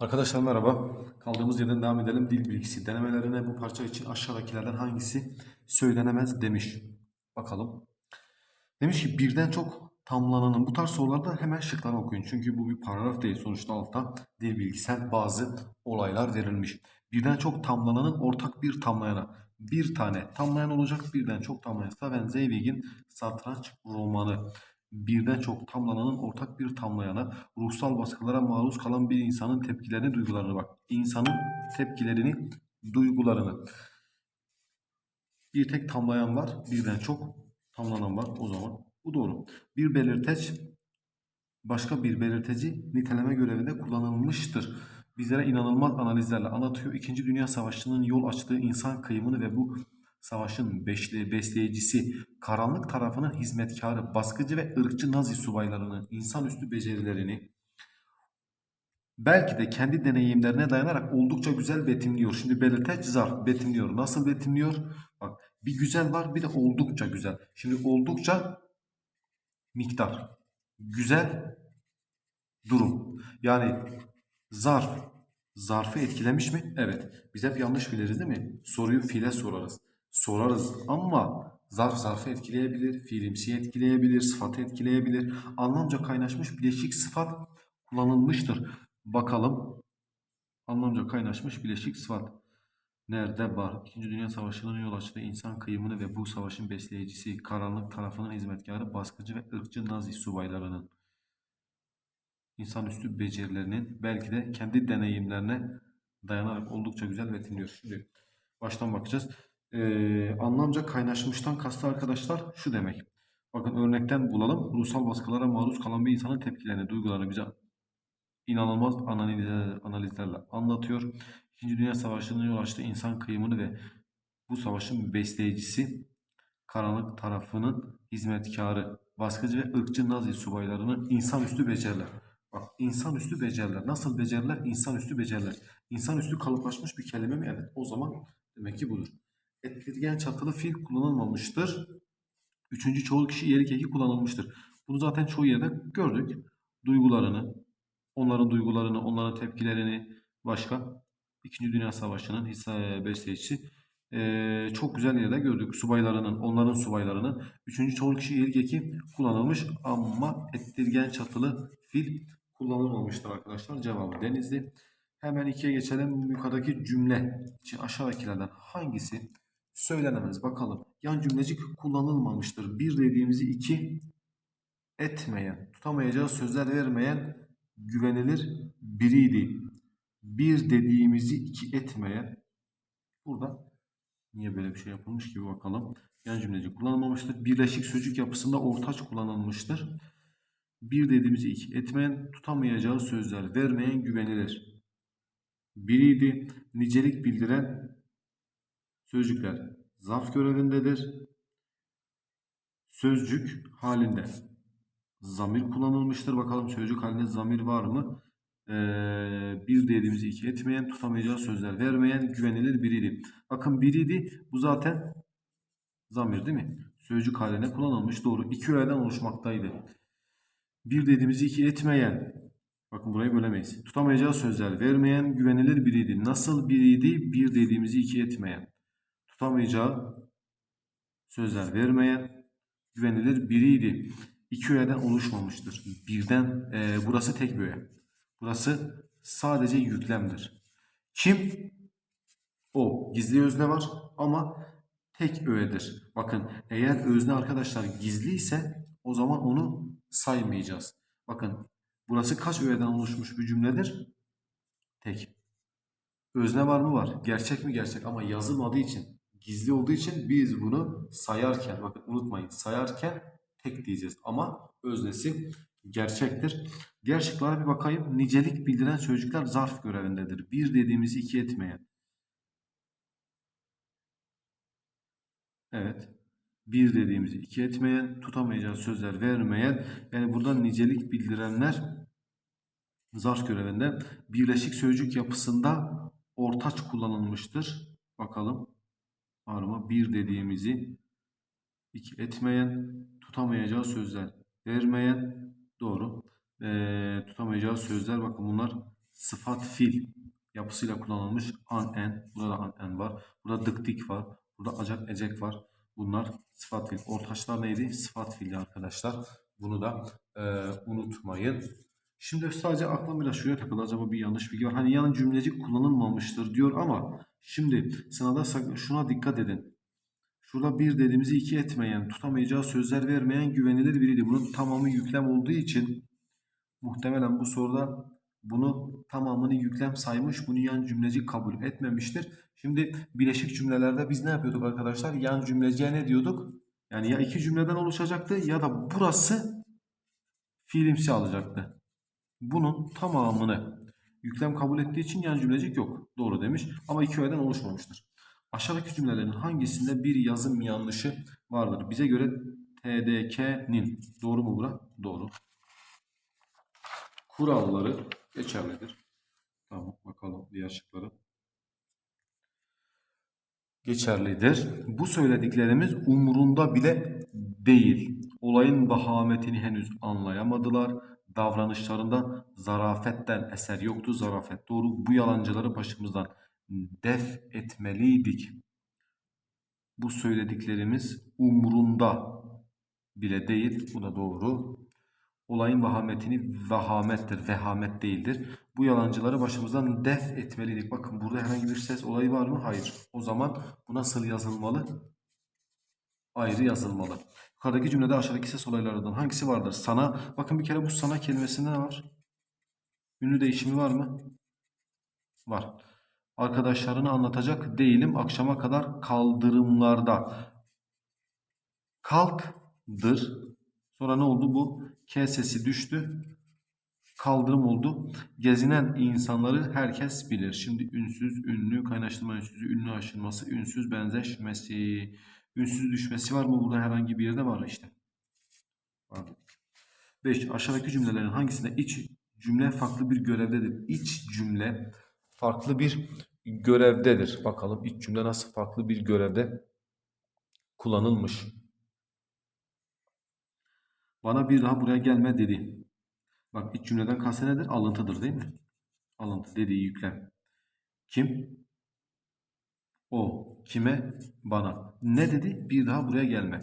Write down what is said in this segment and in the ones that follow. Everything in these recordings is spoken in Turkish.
Arkadaşlar merhaba. Kaldığımız yerden devam edelim. Dil bilgisi denemelerine bu parça için aşağıdakilerden hangisi söylenemez demiş. Bakalım. Demiş ki birden çok tamlananın bu tarz sorularda hemen şıkları okuyun. Çünkü bu bir paragraf değil. Sonuçta altta dil bilgisel bazı olaylar verilmiş. Birden çok tamlananın ortak bir tamlayana bir tane tamlayan olacak. Birden çok tamlayan. Steven Zweig'in Satranç romanı birden çok tamlananın ortak bir tamlayana, ruhsal baskılara maruz kalan bir insanın tepkilerini, duygularını bak. İnsanın tepkilerini, duygularını. Bir tek tamlayan var, birden çok tamlanan var o zaman. Bu doğru. Bir belirteç başka bir belirteci niteleme görevinde kullanılmıştır. Bizlere inanılmaz analizlerle anlatıyor. İkinci Dünya Savaşı'nın yol açtığı insan kıyımını ve bu savaşın beşli, besleyicisi, karanlık tarafının hizmetkarı, baskıcı ve ırkçı Nazi subaylarının insanüstü becerilerini belki de kendi deneyimlerine dayanarak oldukça güzel betimliyor. Şimdi belirteç zarf betimliyor. Nasıl betimliyor? Bak bir güzel var bir de oldukça güzel. Şimdi oldukça miktar. Güzel durum. Yani zarf zarfı etkilemiş mi? Evet. Biz hep yanlış biliriz değil mi? Soruyu fiile sorarız. Sorarız ama zarf zarfı etkileyebilir, fiilimsi etkileyebilir, sıfatı etkileyebilir. Anlamca kaynaşmış bileşik sıfat kullanılmıştır. Bakalım. Anlamca kaynaşmış bileşik sıfat. Nerede var? İkinci Dünya Savaşı'nın yol açtığı insan kıyımını ve bu savaşın besleyicisi, karanlık tarafının hizmetkarı, baskıcı ve ırkçı Nazi subaylarının insanüstü becerilerinin belki de kendi deneyimlerine dayanarak oldukça güzel betimliyor. Şimdi baştan bakacağız. Ee, anlamca kaynaşmıştan kastı arkadaşlar şu demek. Bakın örnekten bulalım. Ruhsal baskılara maruz kalan bir insanın tepkilerini, duygularını bize inanılmaz analizler, analizlerle anlatıyor. İkinci Dünya Savaşı'nın yol açtığı insan kıyımını ve bu savaşın besleyicisi, karanlık tarafının hizmetkarı, baskıcı ve ırkçı Nazi subaylarının insanüstü beceriler. Bak insanüstü beceriler. Nasıl beceriler? İnsanüstü beceriler. İnsanüstü kalıplaşmış bir kelime mi? Evet. O zaman demek ki budur. Etkileyen çatılı fiil kullanılmamıştır. Üçüncü çoğul kişi iyilik eki kullanılmıştır. Bunu zaten çoğu yerde gördük. Duygularını, onların duygularını, onların tepkilerini başka. İkinci Dünya Savaşı'nın hisse besleyicisi. Ee, çok güzel yerde gördük. Subaylarının, onların subaylarının. Üçüncü çoğul kişi iyilik eki kullanılmış ama ettirgen çatılı fil kullanılmamıştır arkadaşlar. Cevabı Denizli. Hemen ikiye geçelim. Yukarıdaki cümle için aşağıdakilerden hangisi söylenemez? Bakalım. Yan cümlecik kullanılmamıştır. Bir dediğimizi iki etmeyen, tutamayacağı sözler vermeyen güvenilir biriydi. Bir dediğimizi iki etmeyen burada niye böyle bir şey yapılmış gibi bakalım. Yan cümlecik kullanılmamıştır. Birleşik sözcük yapısında ortaç kullanılmıştır. Bir dediğimizi iki etmeyen, tutamayacağı sözler vermeyen güvenilir biriydi. Nicelik bildiren sözcükler zarf görevindedir. Sözcük halinde zamir kullanılmıştır. Bakalım sözcük halinde zamir var mı? Ee, bir dediğimizi iki etmeyen, tutamayacağı sözler vermeyen, güvenilir biriydi. Bakın biriydi. Bu zaten zamir değil mi? Sözcük haline kullanılmış. Doğru. İki öğeden oluşmaktaydı. Bir dediğimizi iki etmeyen, Bakın burayı bölemeyiz. Tutamayacağı sözler vermeyen güvenilir biriydi. Nasıl biriydi? Bir dediğimizi iki etmeyen. Tutamayacağı sözler vermeyen güvenilir biriydi. İki öğeden oluşmamıştır. Birden e, burası tek bir öğe. Burası sadece yüklemdir. Kim? O. Gizli özne var ama tek öğedir. Bakın eğer özne arkadaşlar gizli ise o zaman onu saymayacağız. Bakın Burası kaç öğeden oluşmuş bir cümledir? Tek. Özne var mı var? Gerçek mi gerçek? Ama yazılmadığı için, gizli olduğu için biz bunu sayarken, bakın unutmayın sayarken tek diyeceğiz. Ama öznesi gerçektir. Diğer bir bakayım. Nicelik bildiren sözcükler zarf görevindedir. Bir dediğimizi iki etmeyen. Evet. Bir dediğimizi iki etmeyen, tutamayacağı sözler vermeyen, yani burada nicelik bildirenler zarf görevinde birleşik sözcük yapısında ortaç kullanılmıştır. Bakalım mı? Bir dediğimizi iki etmeyen, tutamayacağı sözler vermeyen doğru. E, tutamayacağı sözler bakın bunlar sıfat fil yapısıyla kullanılmış an en. Burada da an en var. Burada dık dik var. Burada acak ecek var. Bunlar sıfat fil. Ortaçlar neydi? Sıfat fiili arkadaşlar. Bunu da e, unutmayın. Şimdi sadece aklım biraz şuraya takıldı. Acaba bir yanlış bilgi var. Hani yan cümlecik kullanılmamıştır diyor ama şimdi sınavda şuna dikkat edin. Şurada bir dediğimizi iki etmeyen, tutamayacağı sözler vermeyen güvenilir biriydi. Bunun tamamı yüklem olduğu için muhtemelen bu soruda bunu tamamını yüklem saymış. Bunu yan cümlecik kabul etmemiştir. Şimdi bileşik cümlelerde biz ne yapıyorduk arkadaşlar? Yan cümleciye ne diyorduk? Yani ya iki cümleden oluşacaktı ya da burası fiilimsi alacaktı. Bunun tamamını yüklem kabul ettiği için yan cümlecik yok. Doğru demiş. Ama iki öğeden oluşmamıştır. Aşağıdaki cümlelerin hangisinde bir yazım yanlışı vardır? Bize göre TDK'nin. Doğru mu bura? Doğru. Kuralları geçerlidir. Tamam bakalım diğer şıkları. Geçerlidir. Bu söylediklerimiz umurunda bile değil. Olayın vahametini henüz anlayamadılar. Davranışlarında zarafetten eser yoktu. Zarafet doğru. Bu yalancıları başımızdan def etmeliydik. Bu söylediklerimiz umrunda bile değil. Bu da doğru. Olayın vahametini vahamettir, vehamet değildir. Bu yalancıları başımızdan def etmeliydik. Bakın burada herhangi bir ses olayı var mı? Hayır. O zaman bu nasıl yazılmalı? Ayrı yazılmalı. Yukarıdaki cümlede aşağıdaki ses olaylarından hangisi vardır? Sana, bakın bir kere bu sana kelimesinde ne var? Ünlü değişimi var mı? Var. Arkadaşlarını anlatacak değilim akşama kadar kaldırımlarda. Kalkdır. Sonra ne oldu bu? K sesi düştü. Kaldırım oldu. Gezinen insanları herkes bilir. Şimdi ünsüz, ünlü, kaynaştırma ünsüzü, ünlü aşılması, ünsüz benzeşmesi. Ünsüz düşmesi var mı? Burada herhangi bir yerde var işte. Var dedik. 5. Aşağıdaki cümlelerin hangisinde iç cümle farklı bir görevdedir? İç cümle farklı bir görevdedir. Bakalım iç cümle nasıl farklı bir görevde kullanılmış. Bana bir daha buraya gelme dedi. Bak iç cümleden kastı nedir? Alıntıdır değil mi? Alıntı dediği yüklem. Kim? O. Kime? Bana. Ne dedi? Bir daha buraya gelme.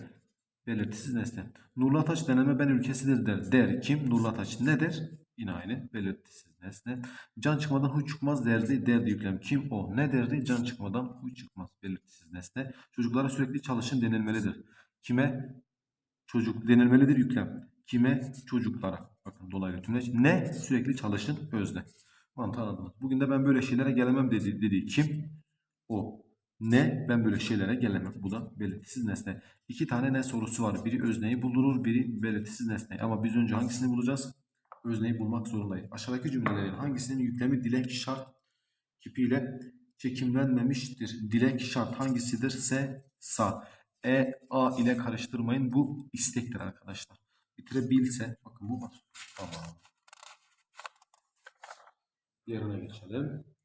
Belirtisiz nesne. Nurlataç deneme ben ülkesidir der. Der. Kim? Nurlataç. Ne der? Yine aynı. Belirtisiz nesne. Can çıkmadan huy çıkmaz derdi. Derdi yüklem. Kim? O. Ne derdi? Can çıkmadan huy çıkmaz. Belirtisiz nesne. Çocuklara sürekli çalışın denilmelidir. Kime? Çocuk denilmelidir yüklem. Kime? Çocuklara. Bakın dolaylı tümleç. Ne? Sürekli çalışın özne. Mantığı anladınız. Bugün de ben böyle şeylere gelemem dedi. dedi. Kim? O. Ne? Ben böyle şeylere gelemem. Bu da belirtisiz nesne. İki tane ne sorusu var. Biri özneyi buldurur, biri belirtisiz nesne. Ama biz önce hangisini bulacağız? Özneyi bulmak zorundayız. Aşağıdaki cümlelerin hangisinin yüklemi dilek şart kipiyle çekimlenmemiştir? Dilek şart hangisidir? Se, sa. E, a ile karıştırmayın. Bu istektir arkadaşlar. Bitirebilse. Bakın bu var. Tamam. Diğerine geçelim.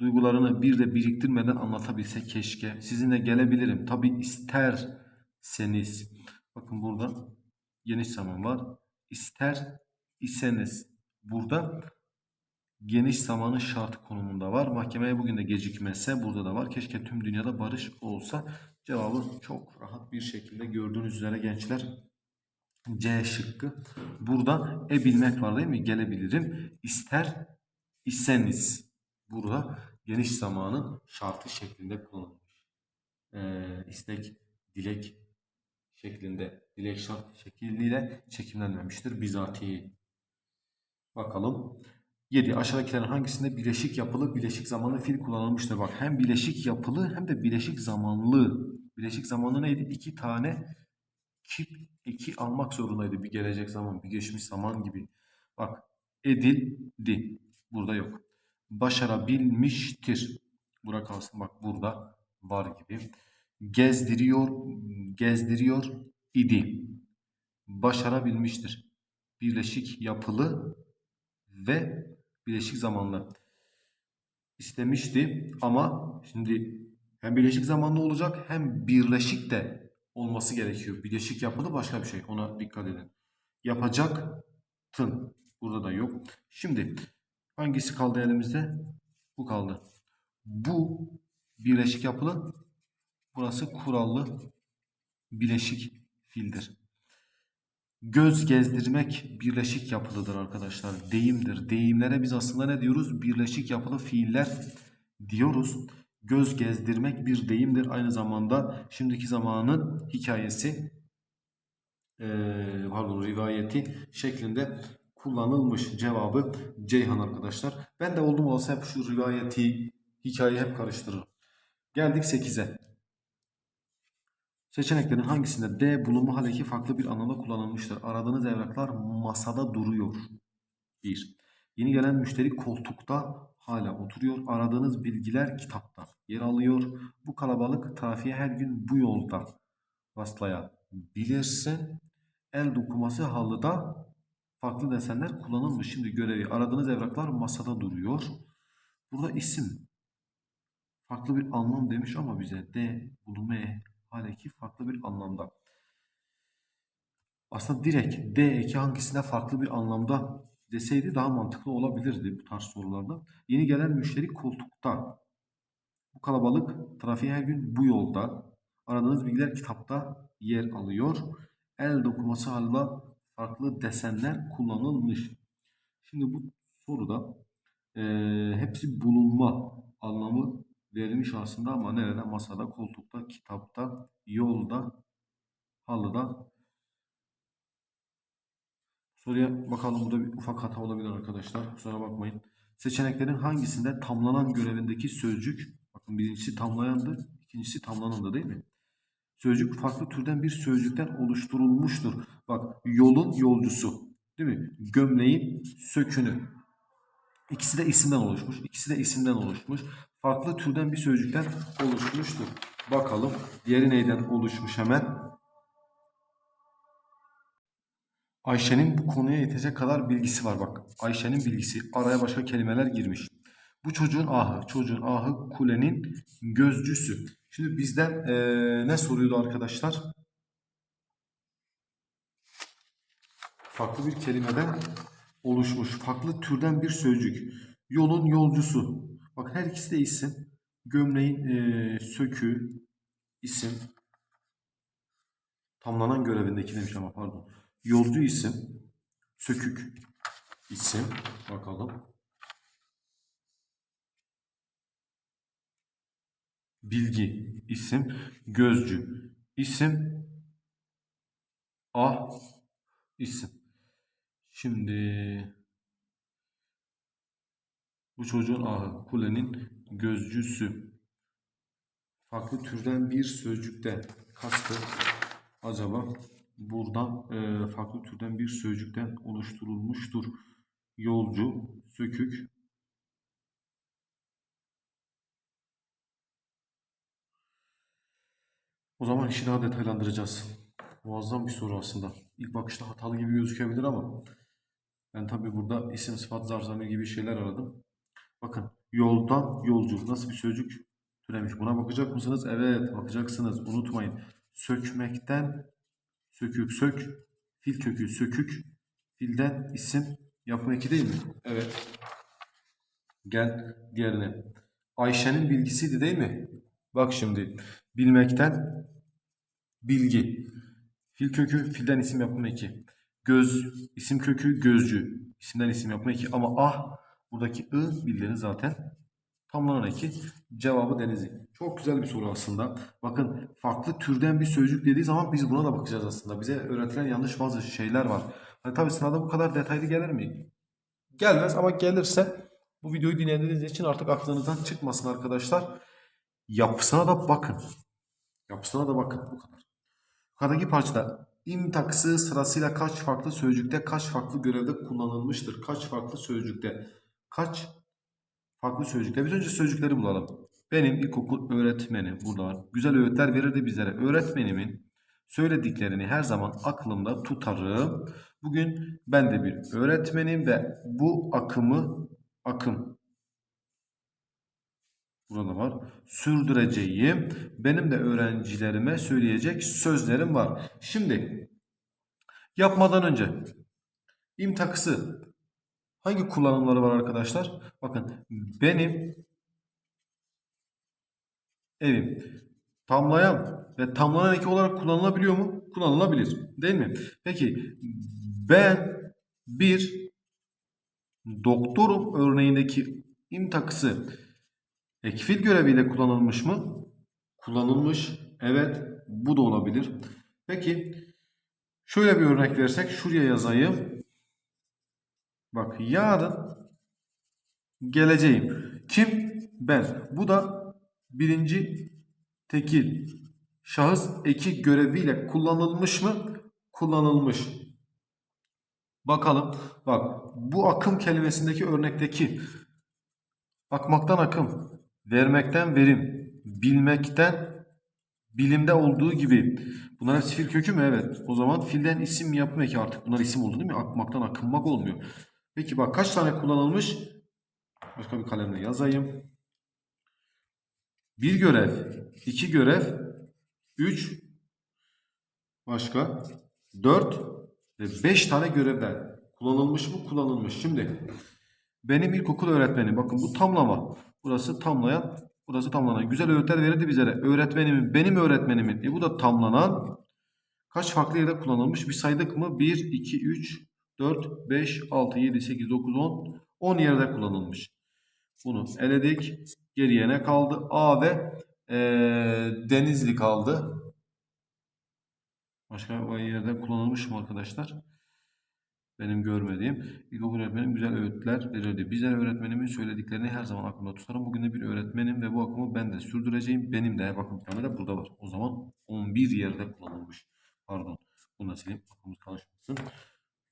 Duygularını bir de biriktirmeden anlatabilse keşke. Sizinle gelebilirim. Tabi isterseniz. Bakın burada geniş zaman var. İster iseniz. Burada geniş zamanın şart konumunda var. Mahkemeye bugün de gecikmese burada da var. Keşke tüm dünyada barış olsa. Cevabı çok rahat bir şekilde gördüğünüz üzere gençler. C şıkkı. Burada e bilmek var değil mi? Gelebilirim. İster iseniz. Burada geniş zamanın şartı şeklinde kullanılmış. Ee, istek, dilek şeklinde, dilek şart şekliyle çekimlenmemiştir bizatihi. Bakalım. 7. Aşağıdakilerin hangisinde bileşik yapılı, bileşik zamanlı fiil kullanılmıştır? Bak hem bileşik yapılı hem de bileşik zamanlı. Bileşik zamanlı neydi? İki tane kip eki almak zorundaydı. Bir gelecek zaman, bir geçmiş zaman gibi. Bak edildi. Burada yok. Başarabilmiştir. Bura kalsın bak burada var gibi. Gezdiriyor, gezdiriyor idi. Başarabilmiştir. Birleşik yapılı ve birleşik zamanlı. İstemişti ama şimdi hem birleşik zamanlı olacak hem birleşik de olması gerekiyor. Birleşik yapılı başka bir şey. Ona dikkat edin. yapacaktın. Burada da yok. Şimdi hangisi kaldı elimizde? Bu kaldı. Bu birleşik yapılı. Burası kurallı bileşik fiildir. Göz gezdirmek birleşik yapılıdır arkadaşlar. Deyimdir. Deyimlere biz aslında ne diyoruz? Birleşik yapılı fiiller diyoruz. Göz gezdirmek bir deyimdir. Aynı zamanda şimdiki zamanın hikayesi pardon rivayeti şeklinde kullanılmış cevabı Ceyhan arkadaşlar. Ben de oldum olsa hep şu rivayeti hikayeyi hep karıştırırım. Geldik 8'e. Seçeneklerin hangisinde D bulunma haleki farklı bir anlamda kullanılmıştır? Aradığınız evraklar masada duruyor. 1. Yeni gelen müşteri koltukta hala oturuyor. Aradığınız bilgiler kitapta yer alıyor. Bu kalabalık trafiğe her gün bu yolda rastlayabilirsin. El dokuması halıda farklı desenler kullanılmış. Şimdi görevi aradığınız evraklar masada duruyor. Burada isim farklı bir anlam demiş ama bize D bulunma haleki farklı bir anlamda. Aslında direkt D eki hangisinde farklı bir anlamda deseydi daha mantıklı olabilirdi bu tarz sorularda. Yeni gelen müşteri koltukta. Bu kalabalık trafiğe her gün bu yolda. Aradığınız bilgiler kitapta yer alıyor. El dokuması halinde farklı desenler kullanılmış. Şimdi bu soruda eee, hepsi bulunma anlamı verilmiş aslında ama nerede? Masada, koltukta, kitapta, yolda, halıda. Soruya bakalım burada bir ufak hata olabilir arkadaşlar. Kusura bakmayın. Seçeneklerin hangisinde tamlanan görevindeki sözcük, bakın birincisi tamlayandı, ikincisi tamlanandı değil mi? Sözcük farklı türden bir sözcükten oluşturulmuştur. Bak yolun yolcusu, değil mi? Gömleğin sökünü. İkisi de isimden oluşmuş. İkisi de isimden oluşmuş. Farklı türden bir sözcükten oluşmuştur. Bakalım diğeri neyden oluşmuş hemen. Ayşe'nin bu konuya yetecek kadar bilgisi var bak. Ayşe'nin bilgisi. Araya başka kelimeler girmiş. Bu çocuğun ahı. Çocuğun ahı kulenin gözcüsü. Şimdi bizden eee, ne soruyordu arkadaşlar? Farklı bir kelimeden oluşmuş. Farklı türden bir sözcük. Yolun yolcusu. Bak her ikisi de isim. Gömleğin eee sökü isim. Tamlanan görevindeki demiş ama pardon. Yolcu isim. Sökük isim. Bakalım. Bilgi isim. Gözcü isim. Ah isim. Şimdi bu çocuğun ahı kulenin gözcüsü. Farklı türden bir sözcükten kastı acaba buradan e, farklı türden bir sözcükten oluşturulmuştur. Yolcu, sökük. O zaman işi daha detaylandıracağız. Muazzam bir soru aslında. İlk bakışta hatalı gibi gözükebilir ama ben tabii burada isim, sıfat, zar, zamir gibi şeyler aradım. Bakın yoldan yolcu nasıl bir sözcük türemiş. Buna bakacak mısınız? Evet bakacaksınız. Unutmayın. Sökmekten sökük sök. Fil kökü sökük. Filden isim yapma eki değil mi? Evet. Gel diğerine. Ayşe'nin bilgisiydi değil mi? Bak şimdi. Bilmekten bilgi. Fil kökü filden isim yapma eki. Göz isim kökü gözcü. İsimden isim yapma eki. Ama ah buradaki ı bildiğiniz zaten tamlanan eki. Cevabı denizi. Çok güzel bir soru aslında. Bakın farklı türden bir sözcük dediği zaman biz buna da bakacağız aslında. Bize öğretilen yanlış bazı şeyler var. Hani tabii sınavda bu kadar detaylı gelir mi? Gelmez ama gelirse bu videoyu dinlediğiniz için artık aklınızdan çıkmasın arkadaşlar. Yapısına da bakın. Yapısına da bakın bu kadar. Yukarıdaki parçada im takısı sırasıyla kaç farklı sözcükte kaç farklı görevde kullanılmıştır? Kaç farklı sözcükte kaç farklı sözcükte? Biz önce sözcükleri bulalım. Benim ilkokul öğretmenim burada. Güzel öğütler verirdi bizlere. Öğretmenimin söylediklerini her zaman aklımda tutarım. Bugün ben de bir öğretmenim ve bu akımı akım Burada var. Sürdüreceğim. Benim de öğrencilerime söyleyecek sözlerim var. Şimdi yapmadan önce im takısı hangi kullanımları var arkadaşlar? Bakın benim evim tamlayan ve tamlanan eki olarak kullanılabiliyor mu? Kullanılabilir. Değil mi? Peki ben bir doktorum örneğindeki im takısı ekfil göreviyle kullanılmış mı? Kullanılmış. Evet. Bu da olabilir. Peki şöyle bir örnek versek şuraya yazayım. Bak yarın geleceğim. Kim? Ben. Bu da birinci tekil şahıs eki göreviyle kullanılmış mı? Kullanılmış. Bakalım. Bak bu akım kelimesindeki örnekteki akmaktan akım, vermekten verim, bilmekten bilimde olduğu gibi. Bunlar hepsi fiil kökü mü? Evet. O zaman fiilden isim yapma eki artık. Bunlar isim oldu değil mi? Akmaktan akınmak olmuyor. Peki bak kaç tane kullanılmış? Başka bir kalemle yazayım. Bir görev, iki görev, üç, başka dört ve beş tane görevler kullanılmış mı? Kullanılmış. Şimdi benim ilkokul öğretmenim, bakın bu tamlama. Burası tamlayan, burası tamlanan. Güzel öğütler verirdi bizlere. Öğretmenimin, benim öğretmenimin. E bu da tamlanan. Kaç farklı yerde kullanılmış? Bir saydık mı? 1, 2, 3, 4, 5, 6, 7, 8, 9, 10. 10 yerde kullanılmış. Bunu eledik. Geriye ne kaldı? A ve eee, Denizli kaldı. Başka bir yerde kullanılmış mı arkadaşlar? Benim görmediğim. İlkokul öğretmenim güzel öğütler verirdi. Bizler öğretmenimin söylediklerini her zaman aklımda tutarım. Bugün de bir öğretmenim ve bu akımı ben de sürdüreceğim. Benim de bakın de burada var. O zaman 11 yerde kullanılmış. Pardon. Bunu da sileyim. Aklımız karışmasın.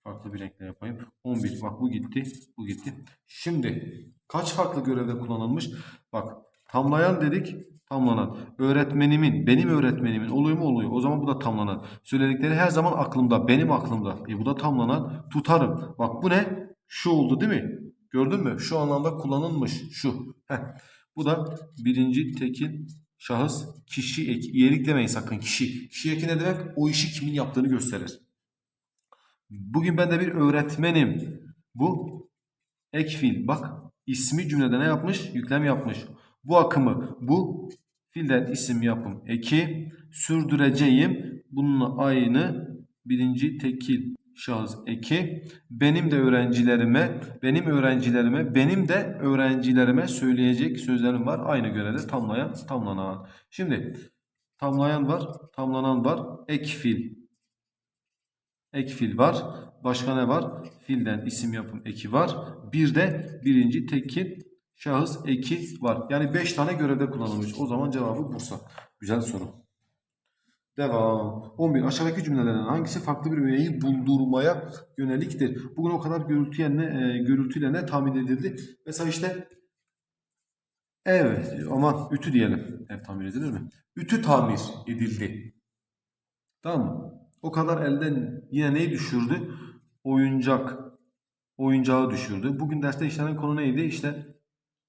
Farklı bir renkle yapayım. 11. Bak bu gitti. Bu gitti. Şimdi kaç farklı görevde kullanılmış? Bak tamlayan dedik. Tamlanan. Öğretmenimin, benim öğretmenimin oluyor mu oluyor. O zaman bu da tamlanan. Söyledikleri her zaman aklımda, benim aklımda. E bu da tamlanan. Tutarım. Bak bu ne? Şu oldu değil mi? Gördün mü? Şu anlamda kullanılmış. Şu. Heh. Bu da birinci tekil şahıs kişi eki. İyelik demeyin sakın kişi. Kişi eki ne demek? O işi kimin yaptığını gösterir. Bugün ben de bir öğretmenim. Bu ek fiil. Bak ismi cümlede ne yapmış? Yüklem yapmış. Bu akımı bu fiilden isim yapım eki sürdüreceğim. Bununla aynı birinci tekil şahıs eki. Benim de öğrencilerime, benim öğrencilerime, benim de öğrencilerime söyleyecek sözlerim var. Aynı görevde tamlayan, tamlanan. Şimdi tamlayan var, tamlanan var. Ek fiil ek fiil var. Başka ne var? Fiilden isim yapım eki var. Bir de birinci tekil şahıs eki var. Yani 5 tane görevde kullanılmış. O zaman cevabı Bursa. Güzel soru. Devam. 11. Aşağıdaki cümlelerden hangisi farklı bir üyeyi buldurmaya yöneliktir? Bugün o kadar gürültüye ne, e, gürültüyle ne tahmin edildi? Mesela işte ev ama ütü diyelim. Ev tamir edilir mi? Ütü tamir edildi. Tamam mı? O kadar elden yine neyi düşürdü? Oyuncak. Oyuncağı düşürdü. Bugün derste işlenen konu neydi? İşte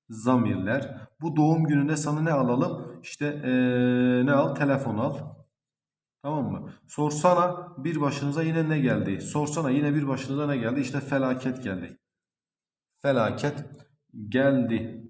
zamirler. Bu doğum gününde sana ne alalım? İşte eee, ne al? Telefon al. Tamam mı? Sorsana bir başınıza yine ne geldi? Sorsana yine bir başınıza ne geldi? İşte felaket geldi. Felaket geldi.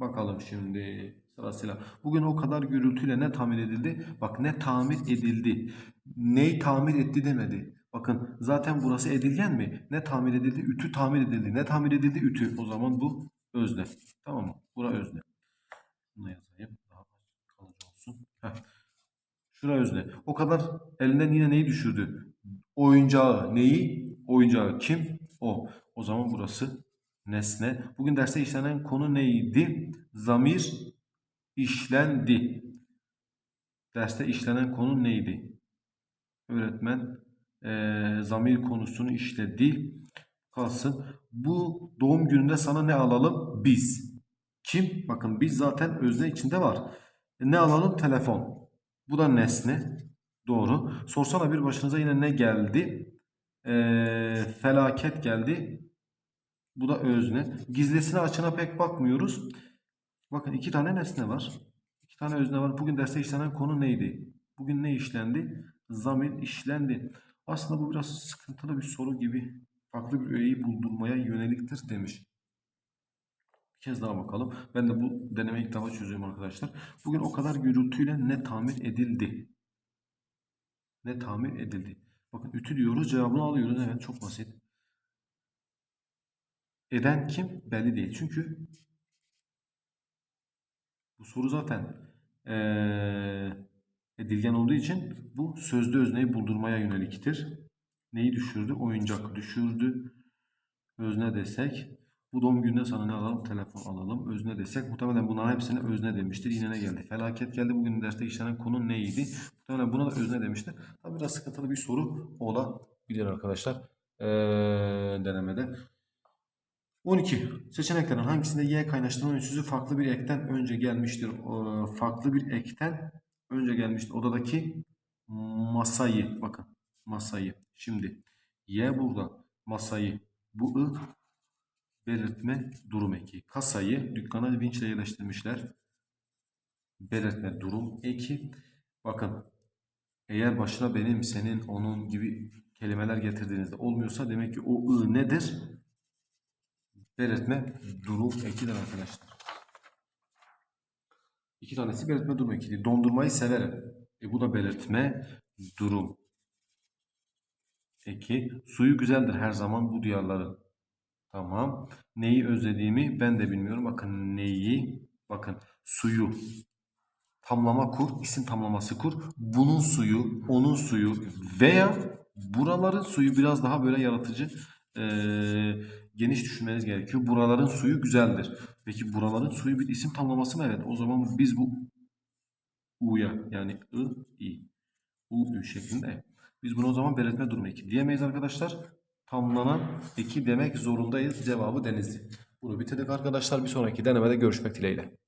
Bakalım şimdi sırasıyla. Bugün o kadar gürültüyle ne tamir edildi? Bak ne tamir edildi. Neyi tamir etti demedi. Bakın zaten burası edilgen mi? Ne tamir edildi? Ütü tamir edildi. Ne tamir edildi? Ütü. O zaman bu özne. Tamam mı? Bura özne. Bunu yazayım. Daha kalıcı olsun. Heh. Şura özne. O kadar elinden yine neyi düşürdü? Oyuncağı. Neyi? Oyuncağı. Kim? O. O zaman burası nesne. Bugün derste işlenen konu neydi? Zamir işlendi. Derste işlenen konu neydi? Öğretmen eee, zamir konusunu işledi. Kalsın. Bu doğum gününde sana ne alalım? Biz. Kim? Bakın biz zaten özne içinde var. E, ne alalım? Telefon. Bu da nesne. Doğru. Sorsana bir başınıza yine ne geldi? Eee, felaket geldi. Bu da özne. Gizlisine açına pek bakmıyoruz. Bakın iki tane nesne var. İki tane özne var. Bugün derste işlenen konu neydi? Bugün ne işlendi? zamir işlendi. Aslında bu biraz sıkıntılı bir soru gibi. Farklı bir öğeyi buldurmaya yöneliktir demiş. Bir kez daha bakalım. Ben de bu denemeyi ilk defa çözüyorum arkadaşlar. Bugün o kadar gürültüyle ne tamir edildi? Ne tamir edildi? Bakın ütü diyoruz cevabını alıyoruz. Evet çok basit. Eden kim? Belli değil. Çünkü bu soru zaten eee edilgen olduğu için bu sözlü özneyi buldurmaya yöneliktir. Neyi düşürdü? Oyuncak düşürdü. Özne desek. Bu doğum gününe sana ne alalım? Telefon alalım. Özne desek. Muhtemelen bunların hepsine özne demiştir. Yine ne geldi? Felaket geldi. Bugün derste işlenen konu neydi? Muhtemelen buna da özne demiştir. Tabi biraz sıkıntılı bir soru olabilir arkadaşlar. Eee denemede. 12. Seçeneklerin hangisinde y kaynaştırma ölçüsü farklı bir ekten önce gelmiştir? Ee, farklı bir ekten önce gelmiştir. Odadaki masayı bakın masayı. Şimdi y burada masayı bu ı belirtme durum eki. Kasayı dükkana vinçle yerleştirmişler. Belirtme durum eki. Bakın eğer başına benim, senin, onun gibi kelimeler getirdiğinizde olmuyorsa demek ki o ı nedir? belirtme durum ekidir arkadaşlar. İki tanesi belirtme durum ekiydi. Dondurmayı severim. E bu da belirtme durum eki. Suyu güzeldir her zaman bu diyarların. Tamam. Neyi özlediğimi ben de bilmiyorum. Bakın neyi? Bakın suyu. Tamlama kur, isim tamlaması kur. Bunun suyu, onun suyu veya buraların suyu biraz daha böyle yaratıcı eee, geniş düşünmeniz gerekiyor. Buraların suyu güzeldir. Peki buraların suyu bir isim tamlaması mı? Evet. O zaman biz bu u'ya yani i, i, u, ü şeklinde. Biz bunu o zaman belirtme durumu eki diyemeyiz arkadaşlar. Tamlanan eki demek zorundayız. Cevabı denizli. Bunu bitirdik arkadaşlar. Bir sonraki denemede görüşmek dileğiyle.